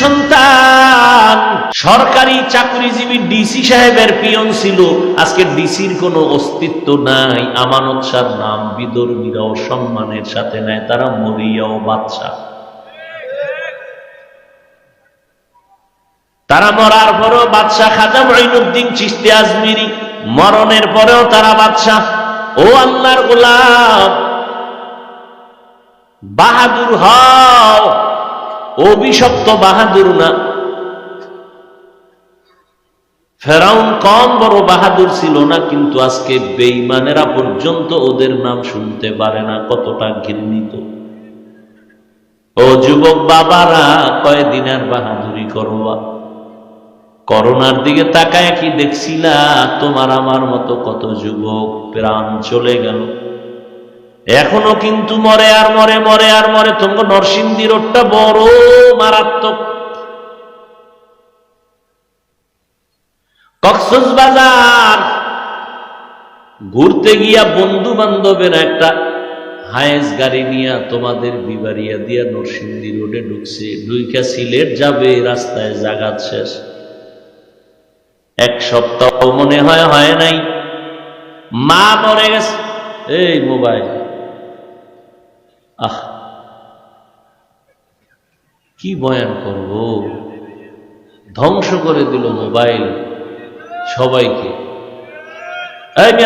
সন্তান। সরকারি চাকরিজীবী ডিসি সাহেবের পিয়ন ছিল। আজকে ডিসির কোনো অস্তিত্ব নাই। আমানত সার নাম বিদর্মীরাও সম্মানের সাথে নেয়। তারা মরিয়াও বাদশাহ। তারা মরার পরেও বাদশাহ খাজা মঈনুদ্দিন চিস্তি আজমিরি। মরণের পরেও তারা বাদশাহ। ও আল্লাহর গোলাম, বাহাদুর হও। অভিশপ্ত বাহাদুর না ফেরাউন কম বড় বাহাদুর ছিল না, কিন্তু আজকে বেইমানেরা পর্যন্ত ওদের নাম শুনতে পারে না, কতটা ঘৃণিত। ও যুবক বাবারা কয়দিনের বাহাদুরি করবা করোনার দিকে তাকায় কি দেখছিলা তোমার আমার মতো কত যুবক প্রাণ চলে গেল। এখনও কিন্তু মরে আর মরে মরে আর মরে, তোমার নরসিংদী রোডটা বড় মারাত্মক। কক্সবাজার ঘুরতে গিয়া বন্ধু বান্ধবের একটা হায়েস গাড়ি নিয়া তোমাদের বিবারিয়া দিয়া নরসিংদী রোডে ঢুকছে, ঢুইকা সিলেট যাবে, রাস্তায় জাগাত শেষ। এক সপ্তাহ মনে হয় হয় নাই। মা মরে গেছে। এই মোবাইল। আহ, কি বয়ান করব? ধ্বংস করে দিল মোবাইল সবাইকে।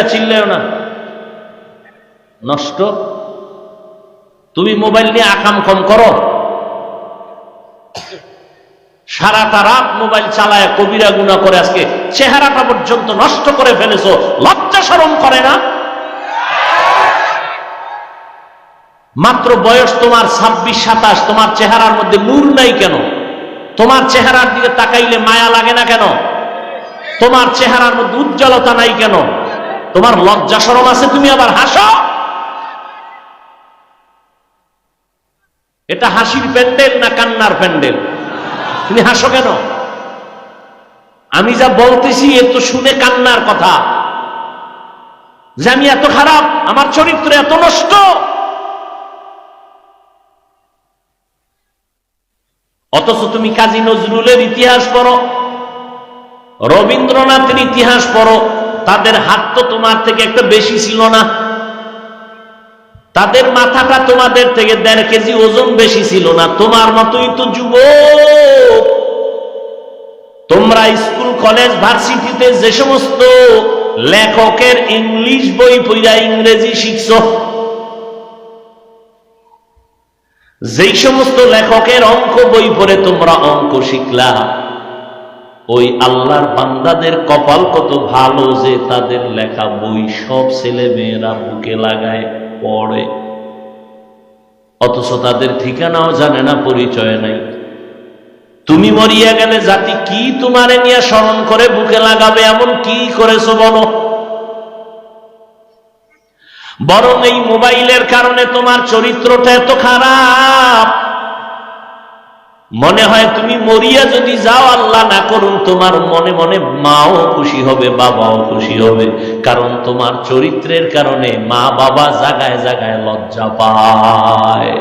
চিল্লাও না। নষ্ট? তুমি মোবাইল নিয়ে আকাম কম করো। সারাটা রাত মোবাইল চালায় কবিরা গুণা করে আজকে। চেহারাটা পর্যন্ত নষ্ট করে ফেলেছো। লজ্জা সরম করে না? মাত্র বয়স তোমার ছাব্বিশ, সাতাশ, তোমার চেহারার মধ্যে নূর নাই কেন? তোমার চেহারার দিকে তাকাইলে মায়া লাগে না কেন? তোমার চেহারার মধ্যে উজ্জ্বলতা নাই কেন? তোমার লজ্জা সরম আছে, তুমি আবার হাসো? এটা হাসির প্যান্ডেল না কান্নার প্যান্ডেল? তুমি হাসো কেন? আমি যা বলতেছি, এ তো শুনে কান্নার কথা। যে আমি এত খারাপ, আমার চরিত্র এত নষ্ট। অথচ তুমি কাজী নজরুলের ইতিহাস পড়ো, রবীন্দ্রনাথের ইতিহাস পড়ো, তাদের হাত তো তোমার থেকে একটা বেশি ছিল না। তাদের মাথাটা তোমাদের থেকে দেড় কেজি ওজন বেশি ছিল না, তোমার মতোই তো যুব তোমরা স্কুল, কলেজ, ভার্সিটিতে যে সমস্ত লেখকের ইংলিশ বই পইরা ইংরেজি শিখছ যেই সমস্ত লেখকের অঙ্ক বই পড়ে তোমরা অঙ্ক শিখলা, ওই আল্লাহর বান্দাদের কপাল কত ভালো যে তাদের লেখা বই সব ছেলে মেয়েরা বুকে লাগায় পড়ে। অথচ তাদের ঠিকানাও জানে না, পরিচয় নাই। তুমি মরিয়া গেলে জাতি কি তোমারে নিয়ে স্মরণ করে বুকে লাগাবে, এমন কি করেছ বলো? বরং এই মোবাইলের কারণে তোমার চরিত্রটা এত খারাপ। মনে হয় তুমি মরিয়া যদি যাও, আল্লাহ না করুন, তোমার মনে মনে মাও খুশি হবে, বাবাও খুশি হবে। কারণ তোমার চরিত্রের কারণে মা বাবা জাগায় জাগায় লজ্জা পায়।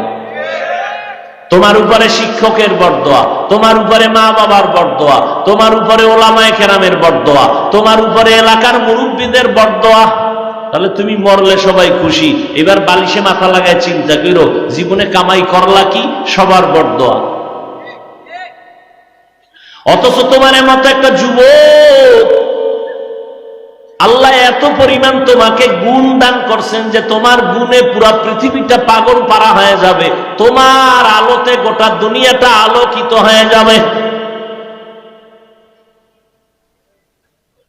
তোমার উপরে শিক্ষকের বরদোয়া, তোমার উপরে মা বাবার বরদোয়া, তোমার উপরে ওলামায় কেরামের বরদোয়া, তোমার উপরে এলাকার মুরব্বীদের বরদোয়া। তাহলে তুমি মরলে সবাই খুশি। এবার বালিশে মাথা লাগায় চিন্তা করো, জীবনে কামাই করলা কি? সবার বরদোয়া। অথচ তোমার মতো একটা যুবক, আল্লাহ এত পরিমাণ তোমাকে গুণ দান করছেন যে তোমার গুণে পুরা পৃথিবীটা পাগল পারা হয়ে যাবে। তোমার আলোতে গোটা দুনিয়াটা আলোকিত হয়ে যাবে।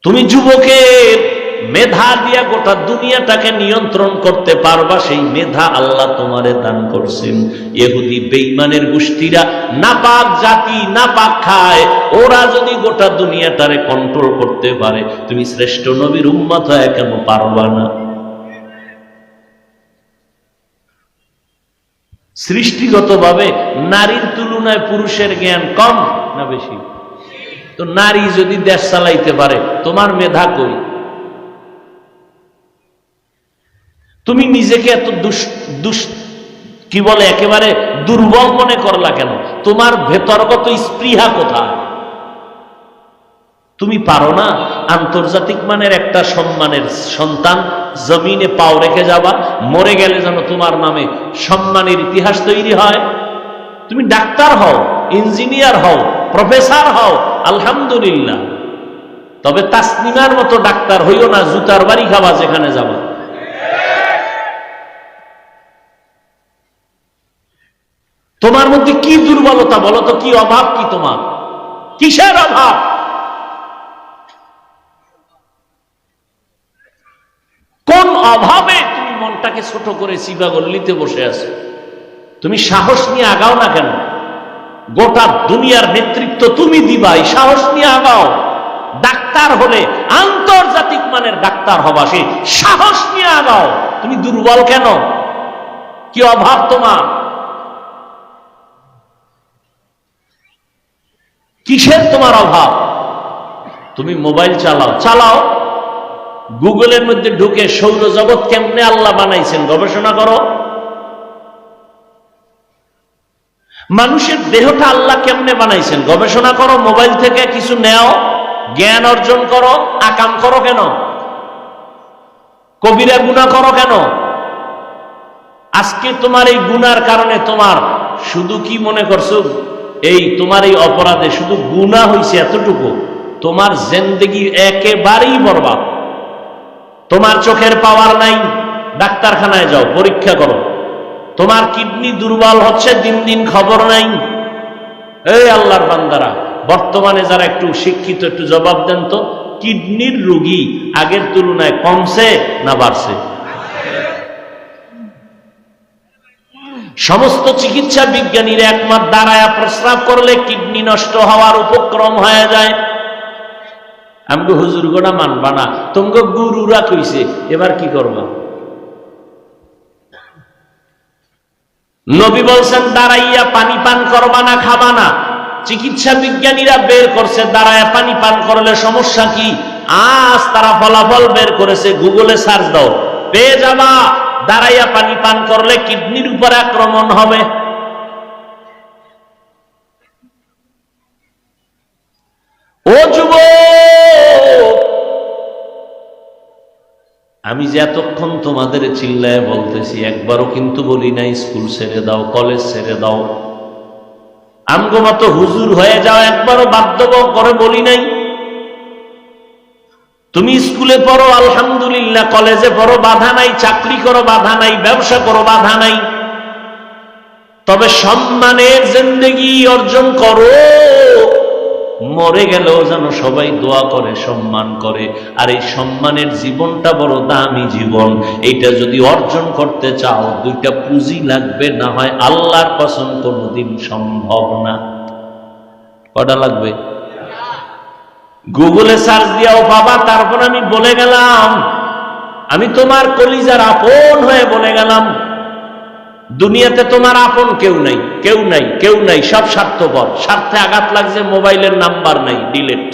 তুমি যুবকের মেধা দিয়া গোটা দুনিয়াটাকে নিয়ন্ত্রণ করতে পারবা, সেই মেধা আল্লাহ তোমারে দান করছেন। এহুদি বেইমানের গোষ্ঠীরা নাপাক জাতি নাপাক খায়, ওরা যদি গোটা দুনিয়াটারে কন্ট্রোল করতে পারে, তুমি শ্রেষ্ঠ নবীর উম্মত হয়ে কেন পারবা না? সৃষ্টিগতভাবে নারীর তুলনায় পুরুষের জ্ঞান কম না বেশি? তো নারী যদি দেশ চালাইতে পারে, তোমার মেধা কই? তুমি নিজেকে এত দুষ কি বলে একেবারে দুর্বল মনে করলা কেন? তোমার ভেতরগত স্পৃহা কোথায়? তুমি পারো না আন্তর্জাতিক মানের একটা সম্মানের সন্তান জমিনে পাও রেখে যাবা মরে গেলে যেন তোমার নামে সম্মানের ইতিহাস তৈরি হয়। তুমি ডাক্তার হও, ইঞ্জিনিয়ার হও, প্রফেসর হও, আলহামদুলিল্লাহ। তবে তাসনিমার মতো ডাক্তার হইও না, জুতার বাড়ি খাবা যেখানে যাবা। তোমার মধ্যে কি দুর্বলতা বলো তো? কি অভাব, কি তোমার? কিসের অভাব? কোন অভাবে তুমি মনটাকে ছোট করে সিবা গল্লিতে বসে আছো? তুমি সাহস নিয়ে আগাও না কেন? গোটা দুনিয়ার নেতৃত্ব তুমি দিবাই, সাহস নিয়ে আগাও। ডাক্তার হলে আন্তর্জাতিক মানের ডাক্তার হবা সে। সাহস নিয়ে আগাও। তুমি দুর্বল কেন? কি অভাব তোমার? কিসের তোমার অভাব? তুমি মোবাইল চালাও। চালাও। গুগলের মধ্যে ঢুকে সৌরজগৎ কেমনে আল্লাহ বানাইছেন গবেষণা করো। মানুষের দেহটা আল্লাহ কেমনে বানাইছেন গবেষণা করো, মোবাইল থেকে কিছু নেও, জ্ঞান অর্জন করো, আকাম করো কেন? কবিরা গুণা করো কেন? আজকে তোমার এই গুনার কারণে তোমার শুধু কি মনে করছ? এই তোমার এই অপরাধে শুধু গুণা হয়েছে এতটুকু, তোমার জেন্দেগি একেবারেই বরবাদ। তোমার চোখের পাওয়ার নাই, ডাক্তারখানায় যাও, পরীক্ষা করো। তোমার কিডনি দুর্বল হচ্ছে, দিন দিন খবর নাই। এই আল্লাহর বান্দারা, বর্তমানে যারা একটু শিক্ষিত, একটু জবাব দেন তো, কিডনির রোগী আগের তুলনায় কমছে না বাড়ছে? সমস্ত চিকিৎসা বিজ্ঞানীরা একমাত্র দাঁড়ায় প্রস্রাব করলে কিডনি নষ্ট হওয়ার উপক্রম হয়ে যায়। আমগো হুজুর গোনা মানবা না। তোমাকে গুরুরা কইছে, এবার কি করবা? নবী বলছেন দাঁড়াইয়া পানি পান করবা না, খাবা না। চিকিৎসা বিজ্ঞানীরা বের করছে দাঁড়ায় পানি পান করলে সমস্যা কি? আজ তারা ফলাফল বের করেছে, গুগলে সার্চ দাও, পেয়ে যাবা। দাঁড়াইয়া পানি পান করলে কিডনির উপর আক্রমণ হবে। ও যুব আমি যে এতক্ষণ তোমাদের চিল্লায় বলতেছি, একবারও কিন্তু বলি নাই, স্কুল ছেড়ে দাও, কলেজ ছেড়ে দাও। আমগো মতো হুজুর হয়ে যাও, একবারও বাধ্য করে বলি নাই। তুমি স্কুলে পড়ো, আলহামদুলিল্লাহ। কলেজে পড়ো, বাধা নাই। চাকরি করো, বাধা নাই। ব্যবসা করো, বাধা নাই। তবে সম্মানের জিন্দগি অর্জন করো। মরে গেলেও যেন সবাই দোয়া করে, সম্মান করে। আর এই সম্মানের জীবনটা বড় দামি জীবন। এইটা যদি অর্জন করতে চাও, দুইটা পুঁজি লাগবে। না হয় আল্লাহর কসম কোনোদিন সম্ভব না। কটা লাগবে? গুগলে সার্চ দিয়াও বাবা, তারপর আমি বলে গেলাম, আমি তোমার কলিজার আপন হয়ে বলে গেলাম, দুনিয়াতে তোমার আপন কেউ নাই কেউ নাই কেউ নাই, সব স্বার্থপর, স্বার্থে আঘাত লাগছে, মোবাইলের নাম্বার নাই, ডিলেট।